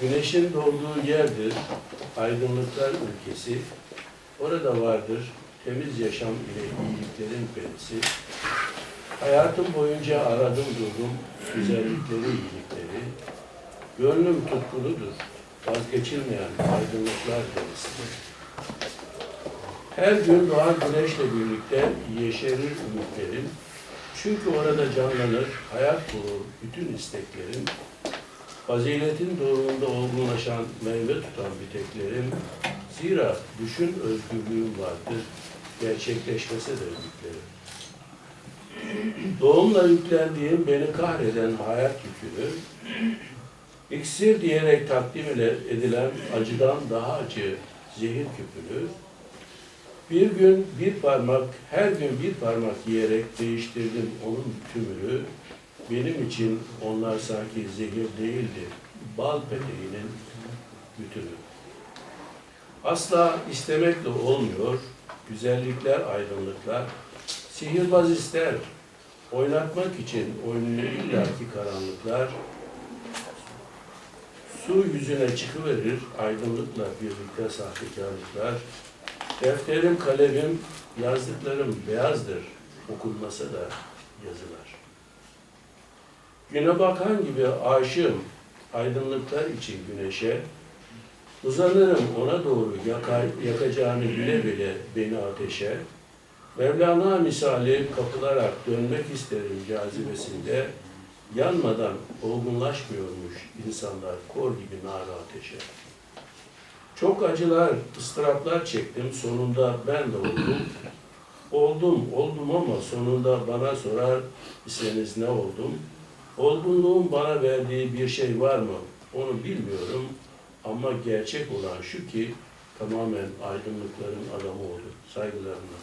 Güneşin doğduğu yerdir, aydınlıklar ülkesi. Orada vardır temiz yaşam ile iyiliklerin perisi. Hayatım boyunca aradım durdum güzellikleri, iyilikleri. Gönlüm tutkuludur, vazgeçilmeyen aydınlıklar perisi. Her gün doğan güneşle birlikte yeşerir ümitlerim. Çünkü orada canlanır, hayat bulur bütün isteklerim. Faziletin doğruluğunda olgunlaşan, meyve tutan biteklerim. Zira düşün özgürlüğüm vardır, gerçekleşmese de ümitlerim. Doğumla yüklendiğim beni kahreden hayat yükünü, iksir diyerek takdim ile edilen acıdan daha acı zehir küpünü, bir gün bir parmak, her gün bir parmak yiyerek değiştirdim onun tümünü. Benim için onlar sanki zehir değildi, bal peteğinin bütünü. Asla istemekle olmuyor, güzellikler, aydınlıklar. Sihirbaz ister, oynatmak için oyununu illaki karanlıklar. Su yüzüne çıkıverir, aydınlıkla birlikte sahtekarlıklar. Defterim, kalemim, yazdıklarım beyazdır, okunmasa da. Güne bakan gibi aşığım, aydınlıklar için güneşe, uzanırım ona doğru yakar, yakacağını bile bile beni ateşe, Mevlana misali kapılarak dönmek isterim cazibesinde, yanmadan olgunlaşmıyormuş insanlar kor gibi nar ateşe. Çok acılar, ıstıraplar çektim. Sonunda ben de oldum. Oldum, oldum ama sonunda bana sorar iseniz ne oldum? Olgunluğun bana verdiği bir şey var mı? Onu bilmiyorum. Ama gerçek olan şu ki tamamen aydınlıkların adamı oldum. Saygılarımla.